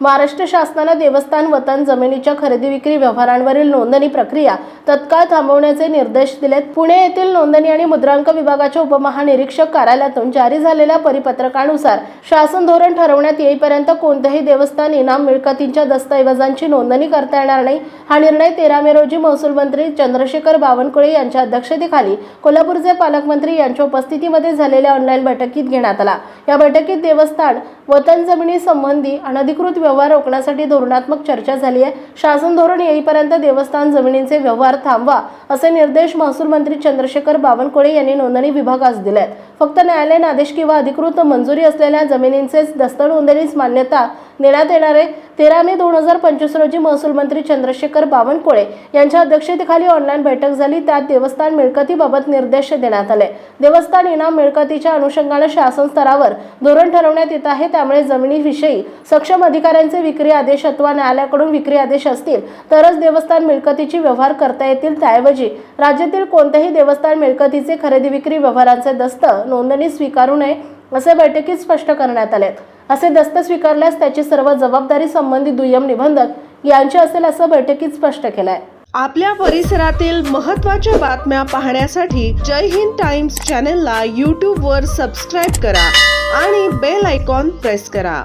महाराष्ट्र शासनानं देवस्थान वतन जमिनीच्या खरेदी विक्री व्यवहारांवरील नोंदणी प्रक्रिया तत्काळ थांबवण्याचे निर्देश दिलेत. पुणे येथील नोंदणी आणि मुद्रांक विभागाच्या उपमहानिरीक्षक कार्यालयातून जारी झालेल्या परिपत्रकानुसार शासन धोरण ठरवण्यात येईपर्यंत कोणत्याही देवस्थान इनाम मिळकतींच्या दस्तऐवजांची नोंदणी करता येणार नाही. हा निर्णय तेरा मे रोजी महसूल मंत्री चंद्रशेखर बावनकुळे यांच्या अध्यक्षतेखाली कोल्हापूरचे पालकमंत्री यांच्या उपस्थितीमध्ये झालेल्या ऑनलाईन बैठकीत घेण्यात आला. या बैठकीत देवस्थान वतन जमिनी संबंधी अनधिकृत व्यवहार रोखण्यासाठी धोरणात्मक चर्चा झाली आहे. शासन धोरण येईपर्यंत देवस्थान जमिनींचे व्यवहार थांबवा असे निर्देश महसूल मंत्री चंद्रशेखर बावनकुळे यांनी नोंदणी विभागास दिले आहेत फक्त न्यायालयीन आदेश किंवा अधिकृत मंजुरी असलेल्या जमिनींचेच दस्तनोंदणीस मान्यता देण्यात येणार आहे तेरा मे दोन हजार पंचवीस रोजी महसूल मंत्री चंद्रशेखर बावनकुळे यांच्या अध्यक्षतेखाली ऑनलाईन बैठक झाली. त्यात देवस्थान मिळकतीबाबत निर्देश देण्यात आले. देवस्थान इनाम मिळकतीच्या अनुषंगाने शासन स्तरावर धोरण ठरवण्यात येत आहे. त्यामुळे जमिनीविषयी सक्षम अधिकाऱ्यांचे विक्री आदेश अथवा न्यायालयाकडून विक्री आदेश असतील तरच देवस्थान मिळकतीची व्यवहार करता येतील. त्याऐवजी राज्यातील कोणत्याही देवस्थान मिळकतीचे खरेदी विक्री व्यवहारांचे दस्त नोंदणी स्वीकारू नये असे बैठकीत स्पष्ट करण्यात आले. असे दस्त स्वीकारल्यास त्याची सर्व जबाबदारी संबंधित दुय्यम निबंधक यांची असेल असं बैठकीत स्पष्ट केलं आहे आपल्या परिसरातील महत्त्वाच्या बातम्या पाहण्यासाठी जय हिंद टाइम्स चॅनलला यूट्यूबवर सबस्क्राईब करा आणि बेल आयकॉन प्रेस करा.